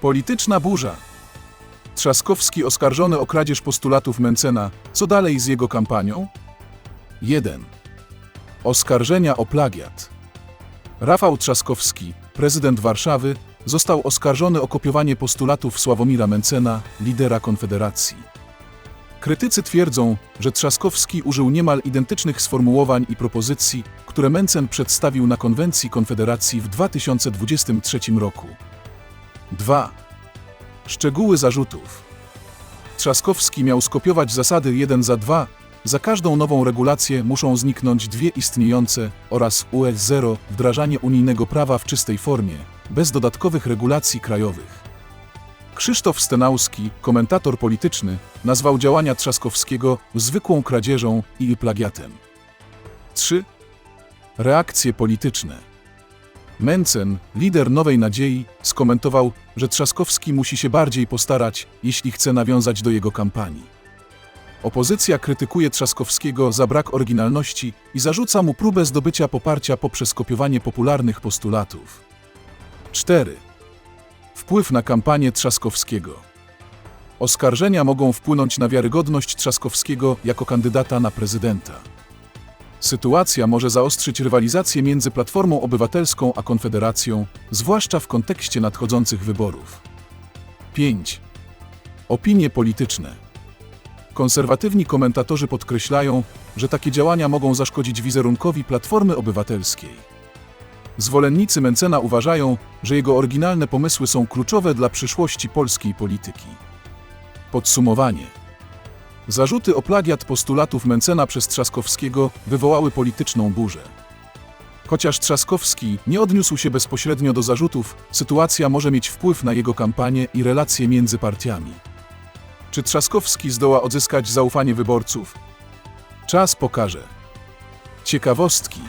Polityczna burza. Trzaskowski oskarżony o kradzież postulatów Mencena. Co dalej z jego kampanią? 1. Oskarżenia o plagiat. Rafał Trzaskowski, prezydent Warszawy, został oskarżony o kopiowanie postulatów Sławomira Mencena, lidera Konfederacji. Krytycy twierdzą, że Trzaskowski użył niemal identycznych sformułowań i propozycji, które Mencen przedstawił na konwencji Konfederacji w 2023 roku. 2. Szczegóły zarzutów. Trzaskowski miał skopiować zasady 1 za 2. Za każdą nową regulację muszą zniknąć dwie istniejące oraz UE 0 wdrażanie unijnego prawa w czystej formie, bez dodatkowych regulacji krajowych. Krzysztof Stenauski, komentator polityczny, nazwał działania Trzaskowskiego zwykłą kradzieżą i plagiatem. 3. Reakcje polityczne. Mencen, lider Nowej Nadziei, skomentował, że Trzaskowski musi się bardziej postarać, jeśli chce nawiązać do jego kampanii. Opozycja krytykuje Trzaskowskiego za brak oryginalności i zarzuca mu próbę zdobycia poparcia poprzez kopiowanie popularnych postulatów. 4. Wpływ na kampanię Trzaskowskiego. Oskarżenia mogą wpłynąć na wiarygodność Trzaskowskiego jako kandydata na prezydenta. Sytuacja może zaostrzyć rywalizację między Platformą Obywatelską a Konfederacją, zwłaszcza w kontekście nadchodzących wyborów. 5. Opinie polityczne. Konserwatywni komentatorzy podkreślają, że takie działania mogą zaszkodzić wizerunkowi Platformy Obywatelskiej. Zwolennicy Mencena uważają, że jego oryginalne pomysły są kluczowe dla przyszłości polskiej polityki. Podsumowanie. Zarzuty o plagiat postulatów Mencena przez Trzaskowskiego wywołały polityczną burzę. Chociaż Trzaskowski nie odniósł się bezpośrednio do zarzutów, sytuacja może mieć wpływ na jego kampanię i relacje między partiami. Czy Trzaskowski zdoła odzyskać zaufanie wyborców? Czas pokaże. Ciekawostki.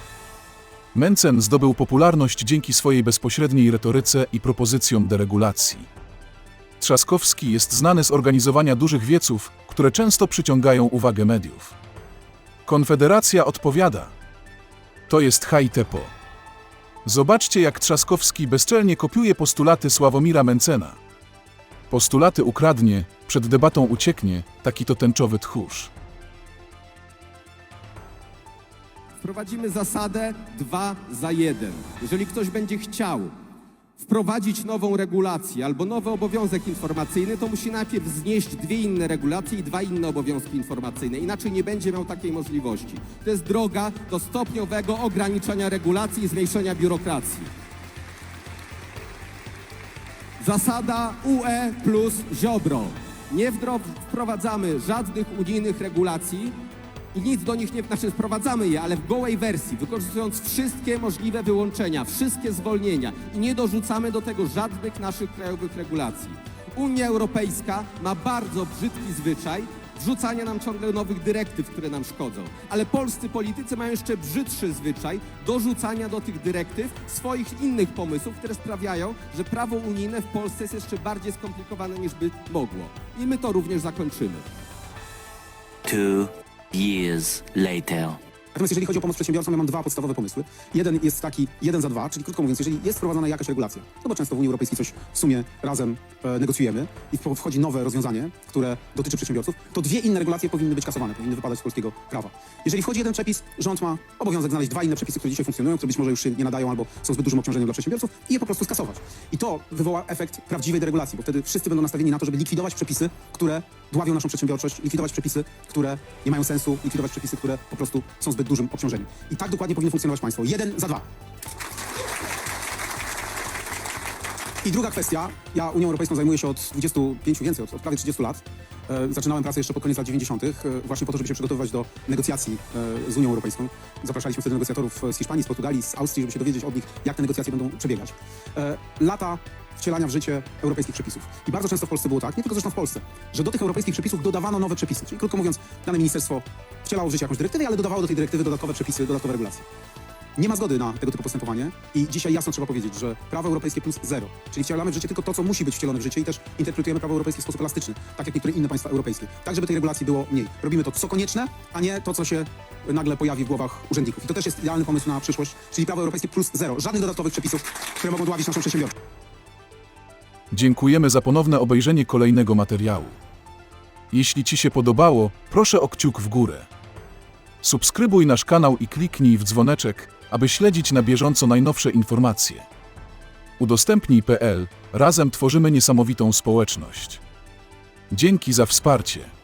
Mencen zdobył popularność dzięki swojej bezpośredniej retoryce i propozycjom deregulacji. Trzaskowski jest znany z organizowania dużych wieców, które często przyciągają uwagę mediów. Konfederacja odpowiada. To jest hajtepo. Zobaczcie, jak Trzaskowski bezczelnie kopiuje postulaty Sławomira Mencena. Postulaty ukradnie, przed debatą ucieknie, taki to tęczowy tchórz. Wprowadzimy zasadę 2 za 1. Jeżeli ktoś będzie chciał wprowadzić nową regulację albo nowy obowiązek informacyjny, to musi najpierw znieść dwie inne regulacje i dwa inne obowiązki informacyjne. Inaczej nie będzie miał takiej możliwości. To jest droga do stopniowego ograniczania regulacji i zmniejszenia biurokracji. Zasada UE plus Ziobro. Nie wprowadzamy żadnych unijnych regulacji i nic do nich nie, znaczy je, ale w gołej wersji, wykorzystując wszystkie możliwe wyłączenia, wszystkie zwolnienia i nie dorzucamy do tego żadnych naszych krajowych regulacji. Unia Europejska ma bardzo brzydki zwyczaj wrzucania nam ciągle nowych dyrektyw, które nam szkodzą. Ale polscy politycy mają jeszcze brzydszy zwyczaj dorzucania do tych dyrektyw swoich innych pomysłów, które sprawiają, że prawo unijne w Polsce jest jeszcze bardziej skomplikowane niż by mogło. I my to również zakończymy. Two years later. Natomiast jeżeli chodzi o pomoc przedsiębiorcom, ja mam dwa podstawowe pomysły. Jeden jest taki jeden za dwa, czyli krótko mówiąc, jeżeli jest wprowadzana jakaś regulacja, no bo często w Unii Europejskiej coś w sumie razem e, negocjujemy i wchodzi nowe rozwiązanie, które dotyczy przedsiębiorców, to dwie inne regulacje powinny być kasowane, powinny wypadać z polskiego prawa. Jeżeli wchodzi jeden przepis, rząd ma obowiązek znaleźć dwa inne przepisy, które dzisiaj funkcjonują, które być może już się nie nadają albo są zbyt dużym obciążeniem dla przedsiębiorców i je po prostu skasować. I to wywoła efekt prawdziwej deregulacji, bo wtedy wszyscy będą nastawieni na to, żeby likwidować przepisy, które dławią naszą przedsiębiorczość, likwidować przepisy, które nie mają sensu, likwidować przepisy, które po prostu są zbyt dużym obciążeniem. I tak dokładnie powinno funkcjonować państwo. Jeden za dwa. I druga kwestia. Ja Unią Europejską zajmuję się od 25, więcej, od, od prawie 30 lat. E, zaczynałem pracę jeszcze pod koniec lat 90. E, właśnie po to, żeby się przygotowywać do negocjacji e, z Unią Europejską. Zapraszaliśmy wtedy negocjatorów z Hiszpanii, z Portugalii, z Austrii, żeby się dowiedzieć od nich, jak te negocjacje będą przebiegać. Lata wcielania w życie europejskich przepisów. I bardzo często w Polsce było tak, nie tylko zresztą w Polsce, że do tych europejskich przepisów dodawano nowe przepisy. Czyli krótko mówiąc, dane ministerstwo wcielało w życie jakąś dyrektywę, ale dodawało do tej dyrektywy dodatkowe przepisy, dodatkowe regulacje. Nie ma zgody na tego typu postępowanie i dzisiaj jasno trzeba powiedzieć, że prawo europejskie plus zero, czyli wcielamy w życie tylko to, co musi być wcielone w życie i też interpretujemy prawo europejskie w sposób elastyczny, tak jak niektóre inne państwa europejskie, tak żeby tej regulacji było mniej. Robimy to, co konieczne, a nie to, co się nagle pojawi w głowach urzędników. I to też jest idealny pomysł na przyszłość, czyli prawo europejskie plus zero. Żadnych dodatkowych przepisów, które mogą dławić naszą przedsiębiorczość. Dziękujemy za ponowne obejrzenie kolejnego materiału. Jeśli Ci się podobało, proszę o kciuk w górę. Subskrybuj nasz kanał i kliknij w dzwoneczek, aby śledzić na bieżąco najnowsze informacje. Udostępnij.pl Razem tworzymy niesamowitą społeczność. Dzięki za wsparcie.